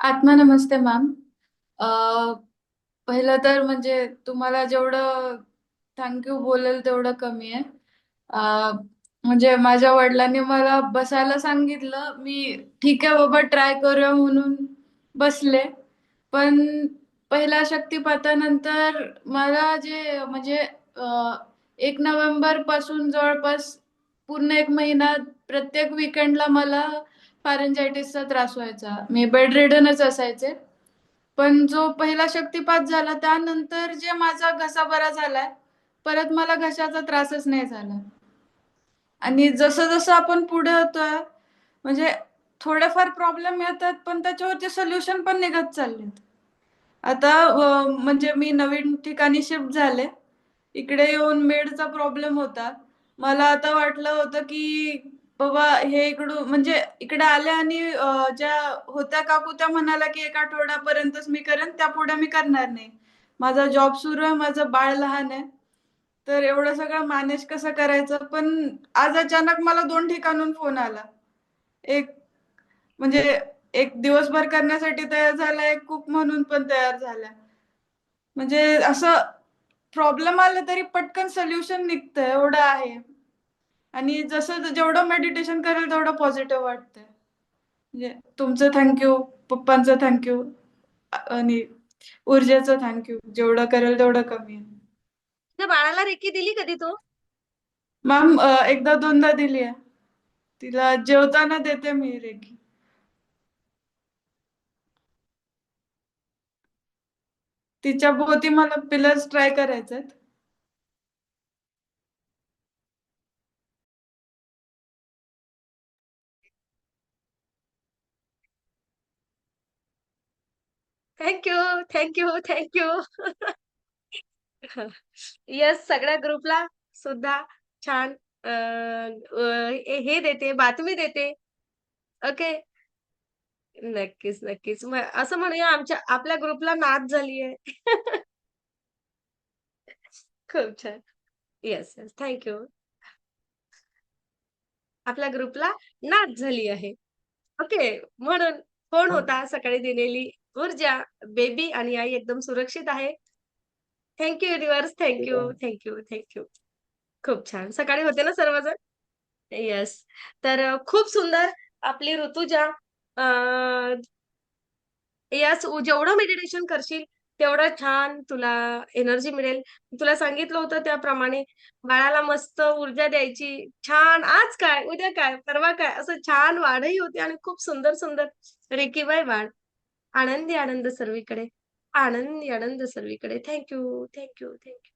आत्मा नमस्ते मॅम अ, पहिलं तर म्हणजे तुम्हाला जेवढं थँक्यू बोलेल तेवढं कमी आहे. अ, म्हणजे माझ्या वडिलांनी मला बसायला सांगितलं मी ठीक आहे बाबा ट्राय करूया म्हणून बसले. पण पहिल्या शक्तिपातानंतर मला जे म्हणजे अ, एक नोव्हेंबरपासून जवळपास पूर्ण एक महिना प्रत्येक विकेंडला मला पॅरेंजायटिसचा त्रास व्हायचा. मी बेड रिडनच असायचे. पण जो पहिला शक्तिपात झाला त्यानंतर जे माझा घसा बरा झालाय परत मला घशाचा त्रासच नाही झाला. आणि जसं जसं आपण पुढे होतोय म्हणजे थोडेफार प्रॉब्लेम येतात पण त्याच्यावरचे सोल्युशन पण निघत चाललेत. आता म्हणजे मी नवीन ठिकाणी शिफ्ट झाले. इकडे येऊन मेडचा प्रॉब्लेम होता. मला आता वाटलं होतं की बाबा हे इकडून म्हणजे इकडे आल्या आणि ज्या होत्या काकू त्या म्हणाल्या की एक आठवड्यापर्यंतच मी करेन त्या पुढे मी करणार नाही. माझा जॉब सुरू आहे माझं बाळ लहान आहे. तर एवढं सगळं मॅनेज कसं करायचं? पण आज अचानक मला दोन ठिकाणून फोन आला. एक म्हणजे एक दिवसभर करण्यासाठी तयार झाला एक कुक म्हणून पण तयार झाला. म्हणजे असं प्रॉब्लेम आला तरी पटकन सोल्युशन निघतं एवढं आहे. आणि जसं जेवढं मेडिटेशन करेल तेवढं पॉझिटिव्ह वाटतंय. म्हणजे तुमचं थँक्यू पप्पांचं थँक्यू आणि ऊर्जेचं थँक्यू जेवढं करेल तेवढं कमी आहे. बाळाला रेकी दिली कधी तू? मॅम एकदा दोनदा दिली आहे. तिला जेवताना देते मी रेकी. तिच्या भोवती मला पिलर्स ट्राय करायचे thank you thank you thank you yes सगळ्या ग्रुपला सुद्धा छान हे देते बातमी देते. ओके नक्कीच नक्कीच. असं म्हणूया आमच्या आपल्या ग्रुपला नाच झाली आहे खूप छान. येस येस थँक्यू आपल्या ग्रुपला नाच झाली आहे. ओके म्हणून फोन होता सकाळी दिलेली. ऊर्जा बेबी आणि आई एकदम सुरक्षित आहे. Thank you universe thank you thank you thank you खूप छान. सकाळी होते ना सर्वजण? येस तर खूप सुंदर आपली ऋतुजा यस जेवढं मेडिटेशन करशील तेवढं छान तुला एनर्जी मिळेल. तुला सांगितलं होतं त्याप्रमाणे बाळाला मस्त ऊर्जा द्यायची. छान. आज काय? उद्या काय? परवा काय? असं छान वाढही होते आणि खूप सुंदर सुंदर. रेकीबाई बाळ आनंदी आनंद सर्वीकडे. आनंदी आनंद सर्वीकडे. Thank you thank you thank you